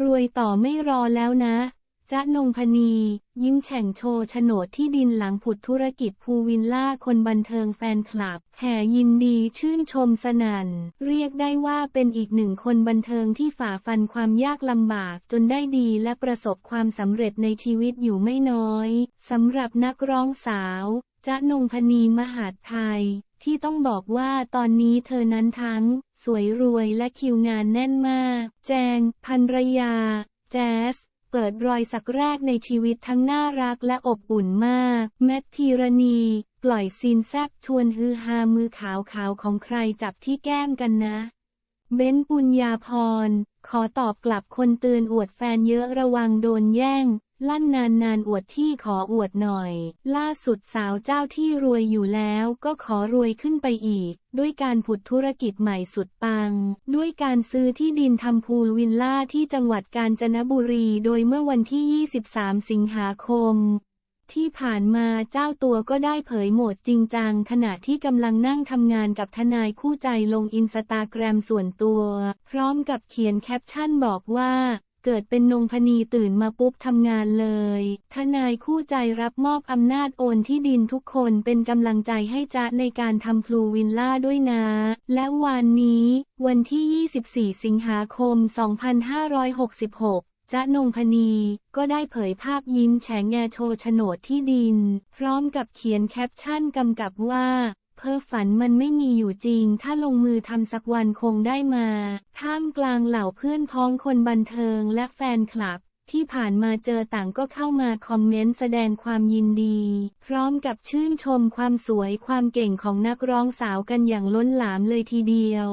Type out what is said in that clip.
รวยต่อไม่รอแล้วนะจ๊ะนงพนี ยิ้มแฉ่งโชว์โฉนดที่ดินหลังผุดธุรกิจภูวิลล่าคนบันเทิงแฟนคลับแห่ยินดีชื่นชมสนั่น เรียกได้ว่าเป็นอีกหนึ่งคนบันเทิงที่ฝ่าฟันความยากลำบากจนได้ดีและประสบความสำเร็จในชีวิตอยู่ไม่น้อยสำหรับนักร้องสาวจ๊ะนงพนีมหาดไทย ที่ต้องบอกว่าตอนนี้เธอนั้นทั้ง สวยรวยและคิวงานแน่นมาก แจงภรรยา แจ๊สเปิดรอยสักแรกในชีวิตทั้งน่ารักและอบอุ่นมาก แมทธีรณี ปล่อยซีนแซบชวนฮือฮามือขาวขาวของใครจับที่แก้มกันนะ เบ้นปุญญาพร ขอตอบกลับคนเตือนอวดแฟนเยอะระวังโดนแย่ง ลั่นนานนานอวดที่ขออวดหน่อย ล่าสุดสาวเจ้าที่รวยอยู่แล้วก็ขอรวยขึ้นไปอีก ด้วยการผุดธุรกิจใหม่สุดปัง ด้วยการซื้อที่ดินทำพูลวิลล่าที่จังหวัดกาญจนบุรีโดยเมื่อวันที่ 23 สิงหาคมที่ผ่านมาเจ้าตัวก็ได้เผยโหมดจริงจังขณะที่กำลังนั่งทำงานกับทนายคู่ใจลงอินสตาแกรมส่วนตัว พร้อมกับเขียนแคปชั่นบอกว่า เกิดเป็นนงพนีตื่นมาปุ๊บทำงานเลย ทนายคู่ใจรับมอบอำนาจโอนที่ดินทุกคนเป็นกำลังใจให้จ๊ะในการทำพลูวิลล่าด้วยนะ และวันนี้ วันที่ 24 สิงหาคม 2566จ๊ะนงพนีก็ได้เผยภาพยิ้มแฉงแงโชว์โฉนดที่ดิน พร้อมกับเขียนแคปชั่นกำกับว่า เพ้อฝันมันไม่มีอยู่จริง ถ้าลงมือทำสักวันคงได้มา ท่ามกลางเหล่าเพื่อนพ้องคนบันเทิงและแฟนคลับที่ผ่านมาเจอต่างก็เข้ามาคอมเมนต์แสดงความยินดี พร้อมกับชื่นชมความสวยความเก่งของนักร้องสาวกันอย่างล้นหลามเลยทีเดียว